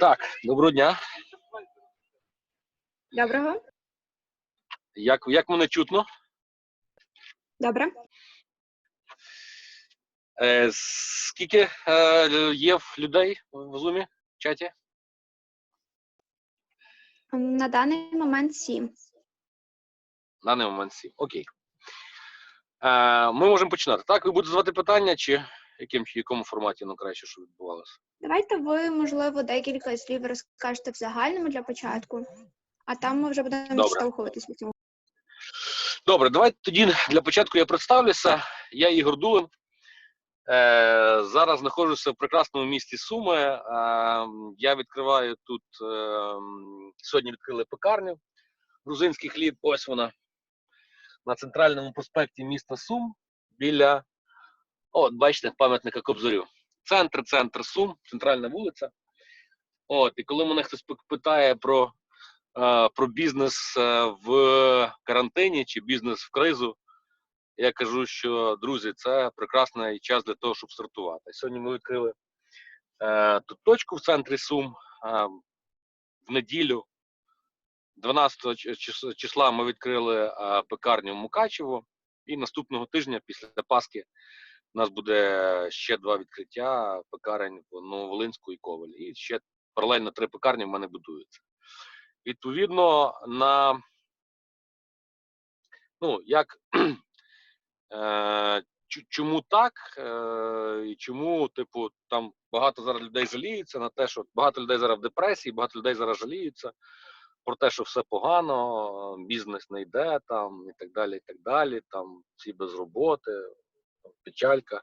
Так, доброго дня. Доброго. Як, як мене чутно? Добре. Е, скільки е, є людей в зумі в чаті? На даний момент сім. На даний момент сім. Окей. Е, ми можемо починати. Так, ви будете задавати питання, чи яким, чи якому форматі ну, краще, щоб відбувалося? Давайте ви, можливо, декілька слів розкажете в загальному для початку, а там ми вже будемо Добре. відштовхуватись від цього. Добре, давайте тоді для початку я представлюся. Я Ігор Дулин. Е, зараз знаходжуся в прекрасному місті Суми. Е, я відкриваю тут е, сьогодні відкрили пекарню. Грузинський хліб, ось вона. На центральному проспекті міста Сум біля. От, бачите, пам'ятника Кобзарю. Центр, центр Сум, центральна вулиця. От, і коли мене хтось питає про, е, про бізнес е, в карантині чи бізнес в кризу, я кажу, що друзі, це прекрасний час для того, щоб стартувати. Сьогодні ми відкрили е, тут точку в центрі Сум в неділю. 12 числа ми відкрили пекарню в Мукачево, і наступного тижня, після Пасхи, у нас буде ще два відкриття пекарень в Нововолинську і Ковель. І ще паралельно три пекарні в мене будуються. Відповідно, на ну, як е, чому так? Е, і чому, типу, там багато зараз людей жаліються на те, що багато людей зараз в депресії, багато людей зараз жаліються про те, що все погано, бізнес не йде там і так далі, і так далі. Там всі без роботи, печалька.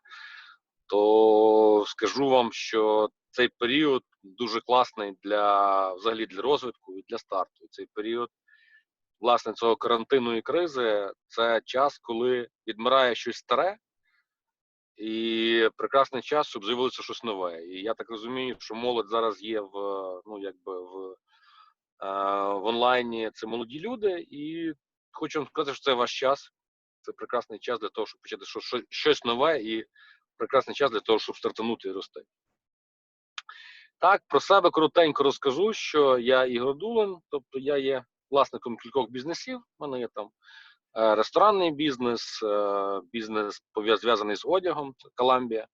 То скажу вам, що цей період дуже класний для взагалі для розвитку і для старту. Цей період власне цього карантину і кризи це час, коли відмирає щось старе, і прекрасний час, щоб з'явилося щось нове. І я так розумію, що молодь зараз є в ну якби в, е, в онлайні. Це молоді люди, і хочу вам сказати, що це ваш час. Це прекрасний час для того, щоб почати що- що- щось нове, і прекрасний час для того, щоб стартанути і рости. Так, про себе коротенько розкажу, що я Ігор Дулин, тобто я є власником кількох бізнесів. У мене є там е, ресторанний бізнес, е, бізнес зв'язаний з одягом, це Коламбія,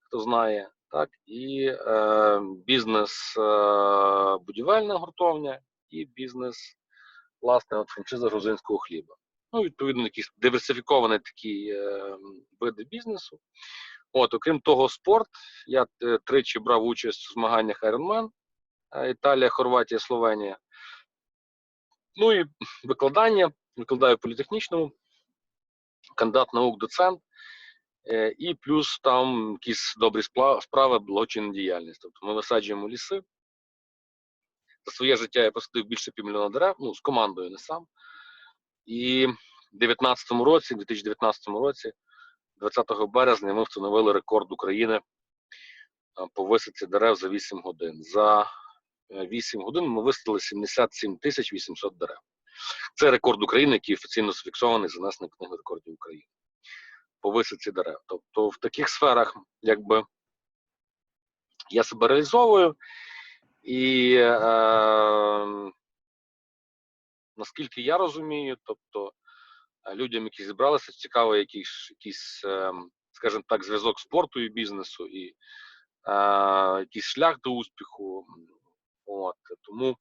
хто знає, так, і е, бізнес е, будівельна гуртовня, і бізнес, власне, от франшиза грузинського хліба. Ну, відповідно, якісь диверсифіковані такі е, види бізнесу. От, окрім того, спорт. Я е, тричі брав участь у змаганнях Ironman, е, Італія, Хорватія, Словенія. Ну і викладання. Викладаю в політехнічному, кандидат наук, доцент, е, і плюс там якісь добрі справи, благочинна діяльність. Тобто ми висаджуємо ліси. За своє життя я посадив більше півмільйона дерев, ну, з командою не сам. І в 19-му році, 2019 році, 20 березня, ми встановили рекорд України е, по висадці дерев за 8 годин. За е, 8 годин ми висадили 77 тисяч 800 дерев. Це рекорд України, який офіційно зафіксований, занесений книгу рекордів України по висадці дерев. Тобто в таких сферах, якби я себе реалізовую, і е, наскільки я розумію, тобто е, людям, які зібралися, цікаво якийсь, якийсь е, скажімо так, зв'язок спорту і бізнесу, і е, якийсь шлях до успіху. От, тому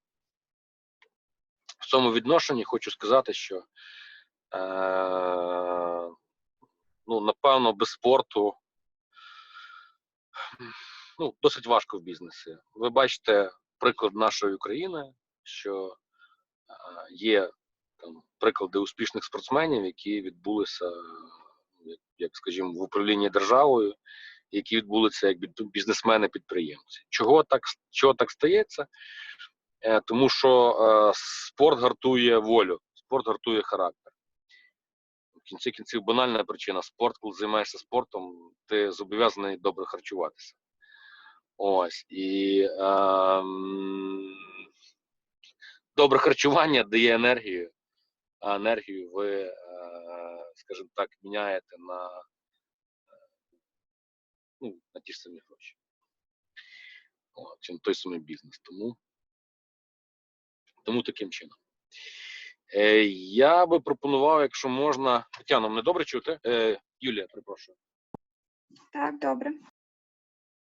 в цьому відношенні хочу сказати, що е, ну, напевно, без спорту ну, досить важко в бізнесі. Ви бачите приклад нашої України, що є там приклади успішних спортсменів, які відбулися, як, як скажімо, в управлінні державою, які відбулися як бізнесмени-підприємці. Чого так, чого так стається? Е, Тому що е, спорт гартує волю, спорт гартує характер. В кінці кінців банальна причина: спорт, коли займаєшся спортом, ти зобов'язаний добре харчуватися. Ось. І ем, добре харчування дає енергію, а енергію ви, е, скажімо так, міняєте на, е, ну, на ті ж самі гроші. чи на той самий бізнес. Тому, тому таким чином. Е, я би пропонував, якщо можна. Тетяно, мене добре чути? Е, Юлія, перепрошую. Так, добре.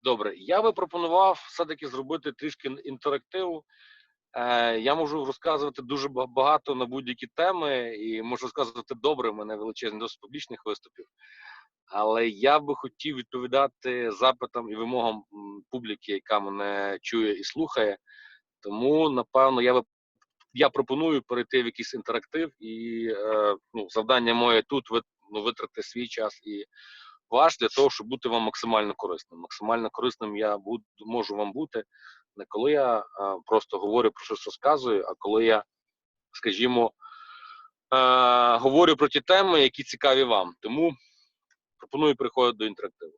Добре, я би пропонував все-таки зробити трішки інтерактиву. Е, я можу розказувати дуже багато на будь-які теми, і можу розказувати добре. У мене величезний досвід публічних виступів. Але я би хотів відповідати запитам і вимогам публіки, яка мене чує і слухає. Тому, напевно, я би я пропоную перейти в якийсь інтерактив, і е, ну, завдання моє тут ви, ну, витрати свій час і ваш для того, щоб бути вам максимально корисним. Максимально корисним я буду, можу вам бути не коли я е, просто говорю про щось розказую, а коли я, скажімо, е, говорю про ті теми, які цікаві вам. Тому пропоную переходити до інтерактиву.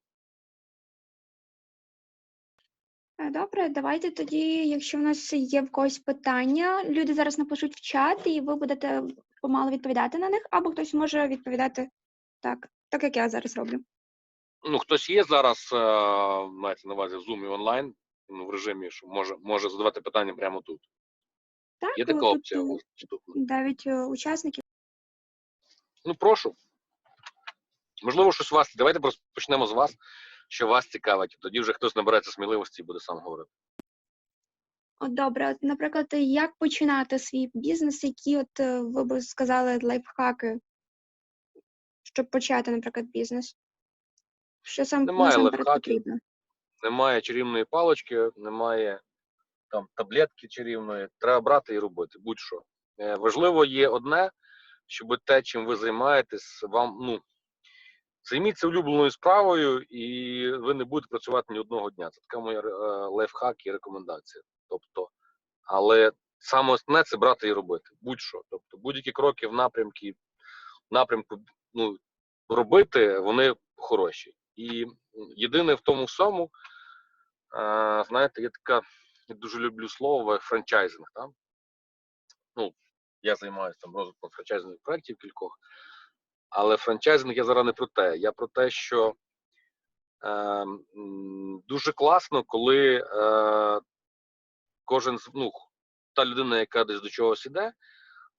Е, Добре, давайте тоді, якщо в нас є в когось питання, люди зараз напишуть в чат, і ви будете помалу відповідати на них, або хтось може відповідати так, так як я зараз роблю. Ну, хтось є зараз, е, мається на увазі в Zoom і онлайн, ну, в режимі, що може, може задавати питання прямо тут. Так, Є е, така опція е, у? Навіть учасники. Ну, прошу. Можливо, щось вас. Давайте просто почнемо з вас, що вас цікавить. Тоді вже хтось набереться сміливості і буде сам говорити. От добре, от, наприклад, як починати свій бізнес, які от ви б сказали лайфхаки, щоб почати, наприклад, бізнес? Що сам Немає лайфхаків. Немає чарівної палочки, немає там таблетки чарівної. Треба брати і робити. Будь-що. Е, важливо є одне, щоб те, чим ви займаєтесь, вам ну. Займіться улюбленою справою, і ви не будете працювати ні одного дня. Це така моя е, лайфхак і рекомендація. Тобто, але саме основне це брати і робити. Будь-що. Тобто, будь-які кроки в напрямки, напрямку ну, робити, вони хороші. І єдине в тому всьому, знаєте, є така, я дуже люблю слово франчайзинг. Так? Ну, я займаюся там розвитком франчайзингових проєктів кількох. Але франчайзинг я зараз не про те. Я про те, що е, дуже класно, коли е, кожен ну, та людина, яка десь до чогось іде,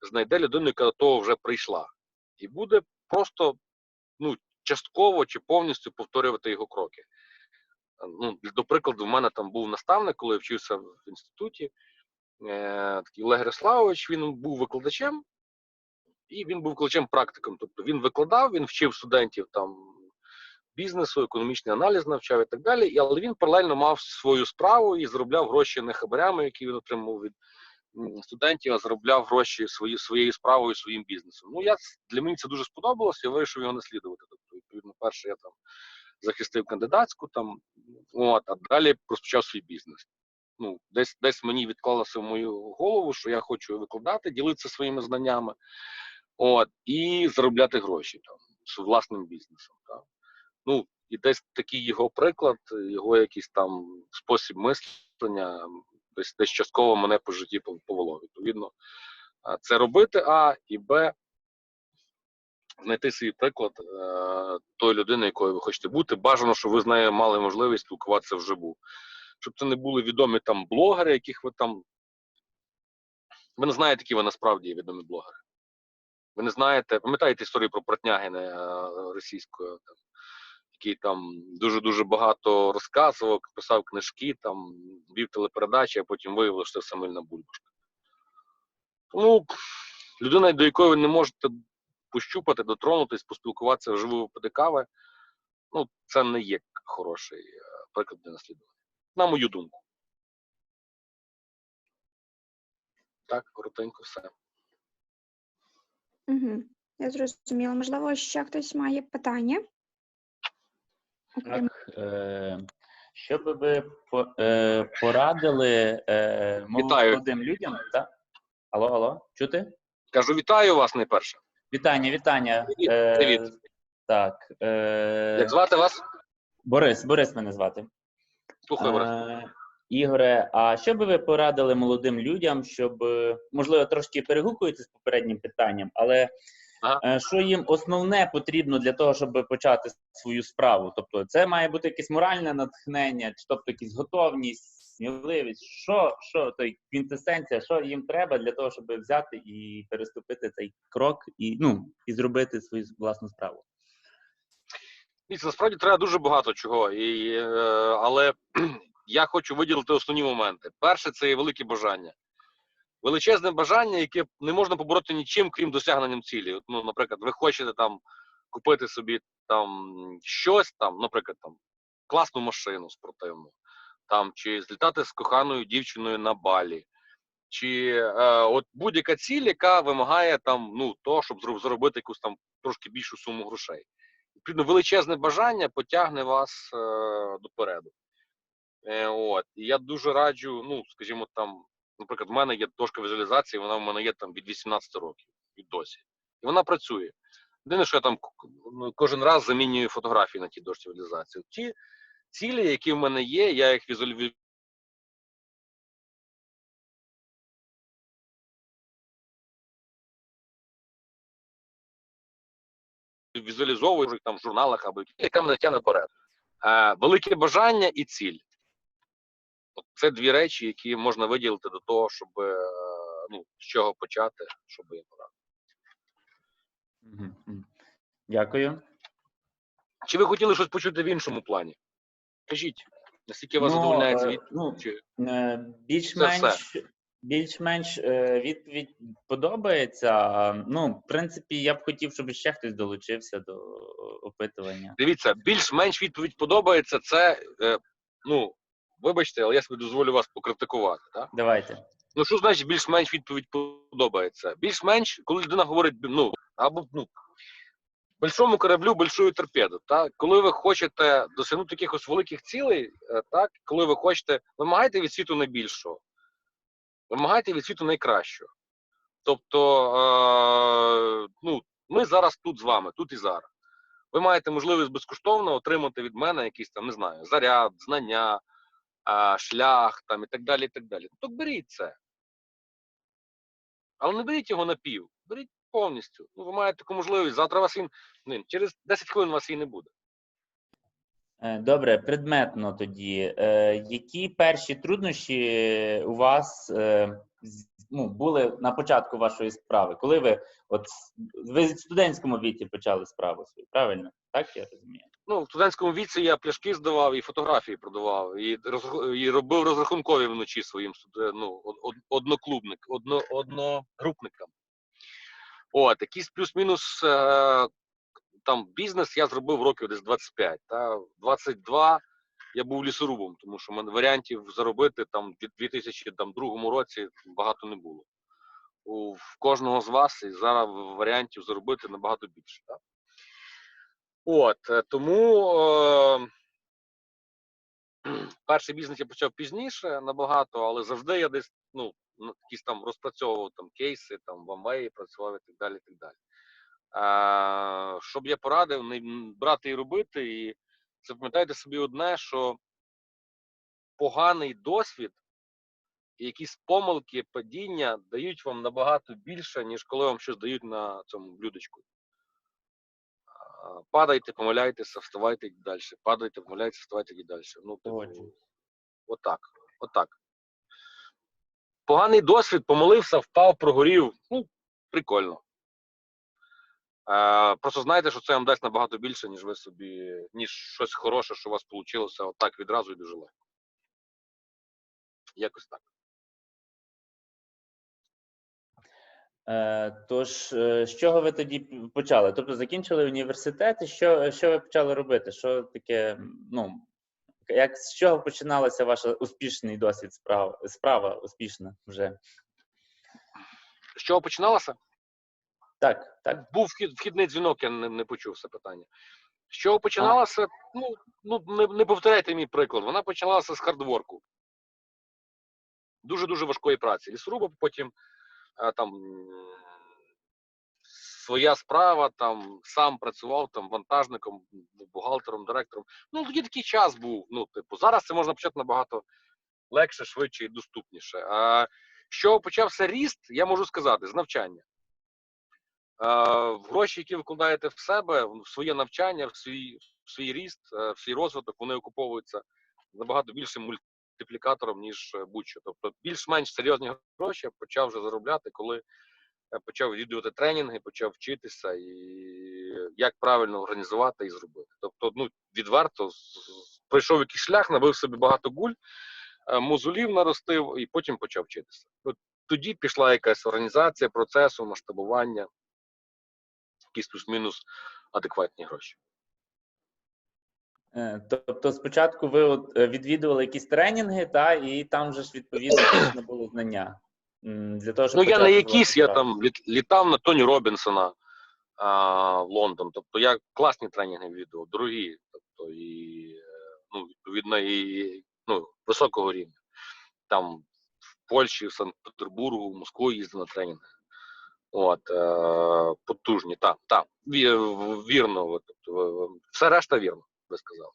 знайде людину, яка до того вже прийшла, і буде просто ну, частково чи повністю повторювати його кроки. Ну, до прикладу, в мене там був наставник, коли я вчився в інституті. Е, такий Олег Ярославович, він був викладачем, і він був викладачем практиком. Тобто він викладав, він вчив студентів там бізнесу, економічний аналіз навчав і так далі. Але він паралельно мав свою справу і заробляв гроші не хабарями, які він отримував від студентів, а заробляв гроші свої, своєю справою, своїм бізнесом. Ну, я для мене це дуже сподобалось, я вирішив його наслідувати. Перше я там захистив кандидатську, там, от, а далі розпочав свій бізнес. Ну, десь десь мені відклалося в мою голову, що я хочу викладати, ділитися своїми знаннями, от, і заробляти гроші там з власним бізнесом. Так. Ну, і десь такий його приклад, його якийсь там спосіб мислення, десь десь частково мене по житті повело. Відповідно, це робити А і Б. Знайти свій приклад е, тої людини, якою ви хочете бути. Бажано, щоб ви з нею мали можливість спілкуватися вживу. Щоб це не були відомі там блогери, яких ви там. Ви не знаєте, які ви насправді є відомі блогери. Ви не знаєте, пам'ятаєте історію про Протнягіна е, російського, там, який там дуже-дуже багато розказував, писав книжки, там, вів телепередачі, а потім виявилося, що це все бульбашка. Тому людина, до якої ви не можете пощупати, дотронутись, поспілкуватися вживу випити кави, ну, це не є хороший е, приклад для наслідування. На мою думку. Так, коротенько все. Угу. Я зрозуміла. Можливо, ще хтось має питання? Окрім Так, е, що би ви по- е, порадили е, молодим людям? Так? Алло, алло, чути? Кажу, вітаю вас найперше. Вітання, вітання. Привіт, Е, привіт. Так. Е, Як звати вас? Борис, Борис мене звати. Слухаю вас. Е, Ігоре, а що би ви порадили молодим людям, щоб, е, можливо, трошки перегукується з попереднім питанням, але Ага. е, що їм основне потрібно для того, щоб почати свою справу. Тобто, це має бути якесь моральне натхнення, чи тобто якісь готовність, сміливість. Що, що той квінтесенція, що їм треба для того, щоб взяти і переступити цей крок, і ну і зробити свою власну справу. Дивіться, насправді треба дуже багато чого, і, е, але я хочу виділити основні моменти. Перше, це є велике бажання. Величезне бажання, яке не можна побороти нічим, крім досягненням цілі. Ну, наприклад, ви хочете там купити собі там щось, там, наприклад, там класну машину спортивну, там, чи злітати з коханою дівчиною на балі, чи е, от будь-яка ціль, яка вимагає там, ну, того, щоб зроб- заробити якусь там трошки більшу суму грошей. Відповідно, величезне бажання потягне вас е, допереду. Е, от. І я дуже раджу, ну, скажімо, там, наприклад, в мене є дошка візуалізації, вона в мене є там від 18 років, від досі. І вона працює. Єдине, що я там ну, кожен раз замінюю фотографії на тій дошці візуалізації. Цілі, які в мене є, я їх візуалізую. Візуалізовую там в журналах або яка мене тягне наперед. Е, велике бажання і ціль. От Це дві речі, які можна виділити до того, щоб е, ну, з чого почати, щоб. Мгм, мгм. Дякую. Чи ви хотіли щось почути в іншому плані? Кажіть, наскільки вас задовольняє е, це від... ну, Е, Більш-менш більш-менш е, відповідь подобається. Ну, в принципі, я б хотів, щоб ще хтось долучився до опитування. Дивіться, більш-менш відповідь подобається. Це, е, ну, вибачте, але я собі дозволю вас покритикувати. Так? Давайте. Ну, що значить більш-менш відповідь подобається? Більш-менш, коли людина говорить, ну, або ну, большому кораблю, большую торпеду. Так? Коли ви хочете досягнути якихось великих цілей, е, так? коли ви хочете, вимагайте від світу найбільшого, вимагайте від світу найкращого. Тобто, е, ну, ми зараз тут з вами, тут і зараз. Ви маєте можливість безкоштовно отримати від мене якийсь там, не знаю, заряд, знання, е, шлях там, і так далі. і так далі. То беріть це. Але не беріть його на пів, беріть повністю. Ну, ви маєте таку можливість. Завтра вас він ну, через 10 хвилин вас її не буде. Е, Добре, предметно тоді. Е, Які перші труднощі у вас е, ну, були на початку вашої справи? Коли ви от ви в студентському віці почали справу свою, правильно? Так я розумію? Ну, в студентському віці я пляшки здавав і фотографії продавав, і, розрах- і робив розрахункові вночі своїм ну, од- одноклубник, одно, одногрупникам. От, якийсь плюс-мінус е, там бізнес я зробив років десь 25. Та, в 22 я був лісорубом, тому що мене варіантів заробити там в 2002 році багато не було. У кожного з вас і зараз варіантів заробити набагато більше. Так? От, е, тому е, перший бізнес я почав пізніше набагато, але завжди я десь ну, на- якісь там розпрацьовував там кейси, там в Amway працював і так далі. І так далі. Е, щоб я порадив, не брати і робити. І запам'ятайте собі одне, що поганий досвід і якісь помилки, падіння дають вам набагато більше, ніж коли вам щось дають на цьому блюдечку. Падайте, помиляйтеся, вставайте і далі. Падайте, помиляйтеся, вставайте і далі. Ну, типу, отак. Отак. Поганий досвід, помилився, впав, прогорів. Ну, прикольно. Е, просто знайте, що це вам дасть набагато більше, ніж ви собі, ніж щось хороше, що у вас вийшло отак відразу і дуже легко. Якось так. Е, Тож, е, з чого ви тоді почали? Тобто закінчили університет, і що, що ви почали робити? Що таке, ну, як з чого починалася ваша успішний досвід справа, справа успішна вже? З чого починалося? Так, так. Був вхід, вхідний дзвінок, я не, не почув це питання. З чого починалося? Ну, ну не, не повторяйте мій приклад. Вона почалася з хардворку. Дуже-дуже важкої праці. Лісоруба, потім е, там своя справа, там сам працював там вантажником, бухгалтером, директором. Ну, тоді такий час був. Ну, типу, зараз це можна почати набагато легше, швидше і доступніше. А чого почався ріст, я можу сказати, з навчання. гроші, які вкладаєте в себе, в своє навчання, в свій, в свій ріст, е, в свій розвиток, вони окуповуються набагато більшим мультиплікатором, ніж е, будь-що. Тобто більш-менш серйозні гроші я почав вже заробляти, коли почав відвідувати тренінги, почав вчитися і як правильно організувати і зробити. Тобто, ну відверто пройшов якийсь шлях, набив собі багато гуль, е, мозолів наростив і потім почав вчитися. От тоді пішла якась організація процесу, масштабування, якісь плюс-мінус адекватні гроші. Е, Тобто спочатку ви от е, відвідували якісь тренінги, та, і там же ж відповідно було знання. Для того, щоб Ну я почати якийсь, я там літав на Тоні Робінсона а, в Лондон. Тобто я класні тренінги відвідував, дорогі, тобто і ну, відповідно і ну, високого рівня. Там в Польщі, в Санкт-Петербургу, в Москву їздив на тренінги. От, е, потужні, так, так, вірно. Тобто, все решта вірно, ви сказали.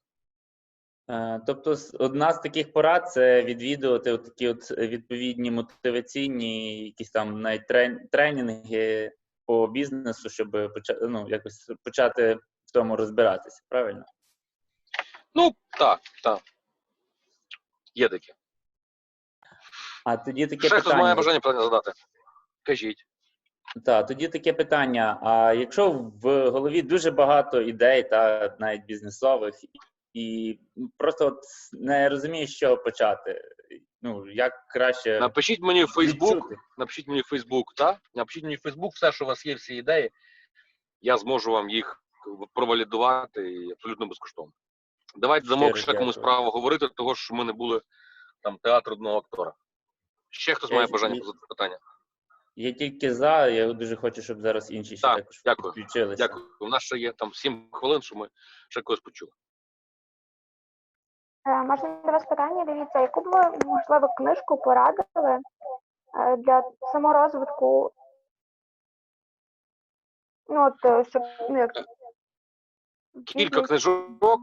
Е, Тобто, одна з таких порад це відвідувати от такі от відповідні мотиваційні, якісь там навіть тренінги по бізнесу, щоб почати, ну, якось почати в тому розбиратися, правильно? Ну, так, так. Є таке. А тоді таке Ще хтось має питання. бажання питання задати? Кажіть. Так, тоді таке питання. А якщо в голові дуже багато ідей, та навіть бізнесових, і просто от не розумієш, з чого почати. Ну, як краще Напишіть мені в Фейсбук, напишіть мені в Фейсбук, так? Напишіть мені в Фейсбук все, що у вас є, всі ідеї. Я зможу вам їх провалідувати і абсолютно безкоштовно. Давайте дамо ще комусь право говорити, того що ми не були там театр одного актора. Ще хтось Я має бажання і- задати питання? Я тільки за, я дуже хочу, щоб зараз інші ще Так, також дякую. включилися. Дякую. У нас ще є там 7 хвилин, що ми ще когось почули. Е, Можна до вас питання? Дивіться, яку б ви, можливо, книжку порадили е, для саморозвитку? Ну, от, е, щоб, ну, як... Кілька книжок.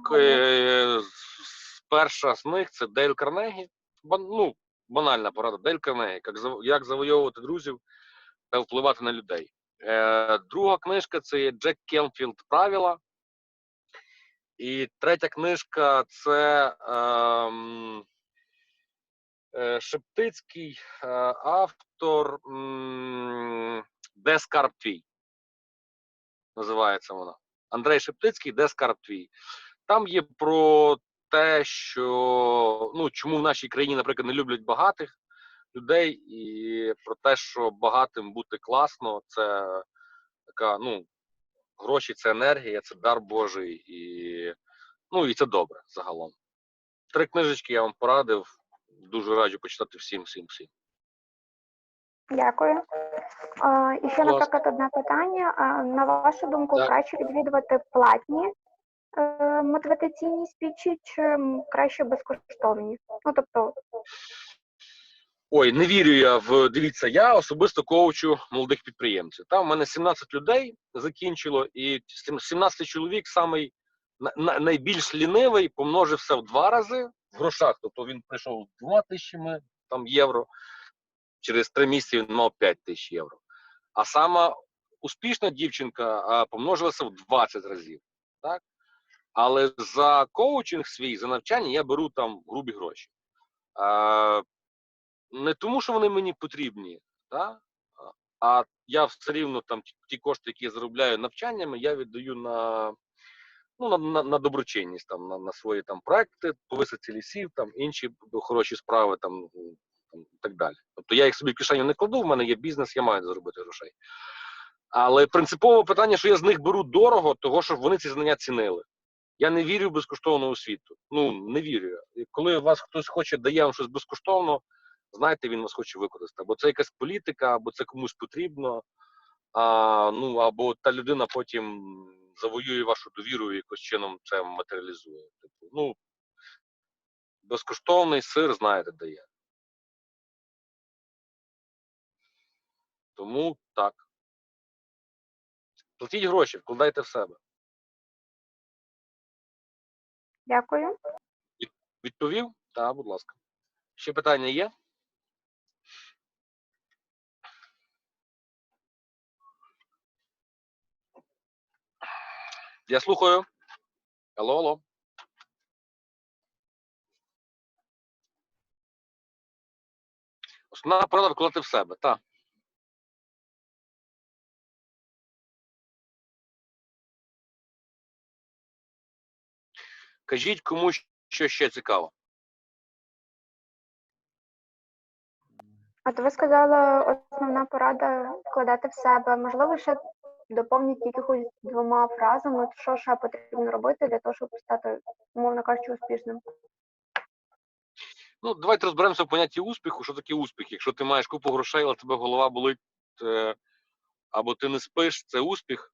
Перша з них це Дейл Карнегі. Ну, банальна порада. Дейл Карнегі. Як, зав- завойовувати друзів та впливати на людей. Друга книжка це є Джек Кенфілд Правила. І третя книжка це ем, е, Шептицький е, автор Де скарб твій. Називається вона. Андрей Шептицький, Де скарб твій. Там є про те, що ну, чому в нашій країні, наприклад, не люблять багатих людей, і про те, що багатим бути класно, це така, ну, гроші це енергія, це дар Божий, і, ну, і це добре загалом. Три книжечки я вам порадив. Дуже раджу почитати всім, всім, всім. Дякую. А, і ще, наприклад, одне питання. А, на вашу думку, Так. краще відвідувати платні е, мотиваційні спічі чи краще безкоштовні? Ну, тобто, Ой, не вірю я в дивіться. Я особисто коучу молодих підприємців. Там в мене 17 людей закінчило, і 17 чоловік самий на- на- найбільш лінивий помножився в два рази в грошах. Тобто він прийшов з двома тисячами там євро. Через три місяці він мав 5 тисяч євро. А сама успішна дівчинка помножилася в 20 разів. Так? Але за коучинг свій, за навчання я беру там грубі гроші. Не тому, що вони мені потрібні, та? а я все рівно там ті- кошти, які я заробляю навчаннями, я віддаю на, ну, на, на, на доброчинність, там, на, на свої там проекти, по висадці лісів, там інші хороші справи, там, там і так далі. Тобто я їх собі в кишеню не кладу, в мене є бізнес, я маю заробити грошей. Але принципове питання, що я з них беру дорого, того, щоб вони ці знання цінили. Я не вірю в безкоштовну освіту. Ну, не вірю. Коли вас хтось хоче, дає вам щось безкоштовно, знаєте, він вас хоче використати. Або це якась політика, або це комусь потрібно, а, ну, або та людина потім завоює вашу довіру і якось чином це матеріалізує. Типу, ну, безкоштовний сир, знаєте, дає. Тому так. Платіть гроші, вкладайте в себе. дякую. Відповів? Так, будь ласка. Ще питання є? Я слухаю. Алло, алло. Основна порада вкладати в себе, так. Кажіть кому що ще цікаво. От ви сказали, основна порада вкладати в себе. Можливо, ще доповніть якихось двома фразами, що ще потрібно робити для того, щоб стати, умовно кажучи, успішним. Ну, давайте розберемося в понятті успіху. Що таке успіх? Якщо ти маєш купу грошей, але тебе голова болить, е, або ти не спиш, це успіх.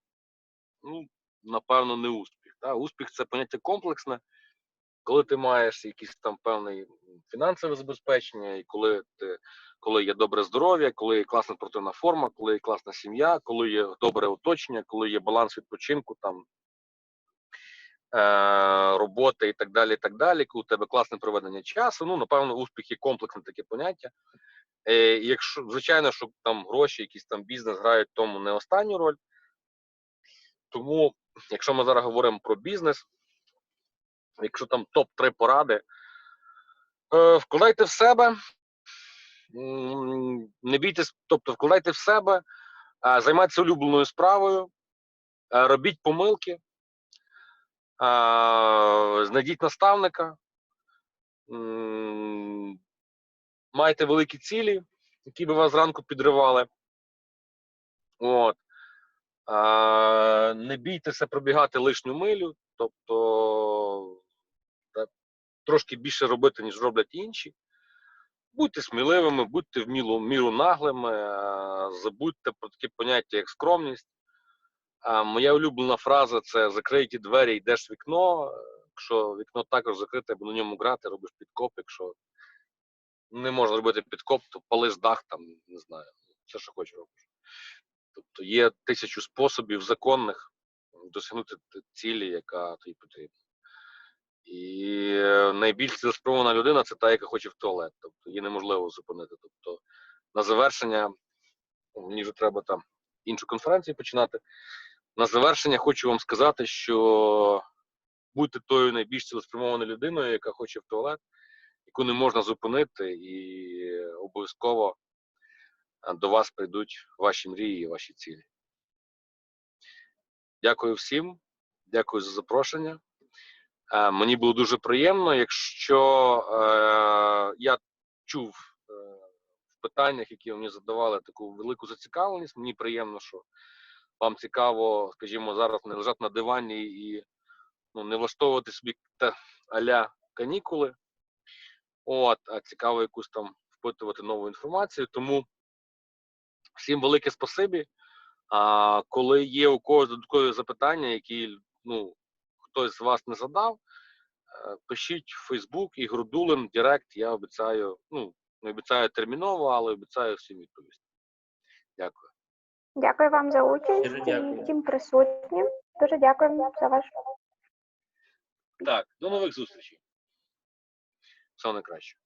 Ну, напевно, не успіх. Та? Успіх це поняття комплексне. Коли ти маєш якийсь там певний фінансове забезпечення, і коли ти, коли є добре здоров'я, коли є класна спортивна форма, коли є класна сім'я, коли є добре оточення, коли є баланс відпочинку, там е, роботи і так далі, і так далі, коли у тебе класне проведення часу. Ну, напевно, успіх є комплексне таке поняття. Е, і якщо, звичайно, що там гроші, якийсь там бізнес грають тому не останню роль. Тому, якщо ми зараз говоримо про бізнес, якщо там топ-3 поради, е, вкладайте в себе, не бійтесь, тобто вкладайте в себе, займайтеся улюбленою справою, робіть помилки, знайдіть наставника, майте великі цілі, які би вас зранку підривали. От. Не бійтеся пробігати лишню милю, тобто трошки більше робити, ніж роблять інші. Будьте сміливими, будьте в міру, міру наглими, забудьте про таке поняття, як скромність. Моя улюблена фраза це закрий ті двері, йдеш в вікно. Якщо вікно також закрите, або на ньому грати, робиш підкоп. Якщо не можна робити підкоп, то палиш дах, там, не знаю, все, що хочеш робиш. Тобто є тисячу способів законних досягнути цілі, яка тобі потрібна. І е, найбільш цілеспрямована людина це та, яка хоче в туалет. Тобто її неможливо зупинити. Тобто на завершення, мені вже треба там іншу конференцію починати. На завершення хочу вам сказати, що будьте тою найбільш цілеспрямованою людиною, яка хоче в туалет, яку не можна зупинити, і обов'язково до вас прийдуть ваші мрії і ваші цілі. Дякую всім, дякую за запрошення. Е, Мені було дуже приємно. Якщо е, я чув е, в питаннях, які мені задавали, таку велику зацікавленість, мені приємно, що вам цікаво, скажімо, зараз не лежати на дивані і ну, не влаштовувати собі аля канікули. От, а цікаво якусь там впитувати нову інформацію. Тому всім велике спасибі. А коли є у когось додаткові запитання, які ну, хтось з вас не задав, е, пишіть в Facebook і Грудулин Директ. Я обіцяю, ну, не обіцяю терміново, але обіцяю всім відповісти. Дякую. Дякую вам за участь дякую. і всім присутнім. Дуже дякую за ваш Так, до нових зустрічей. Всього найкращого.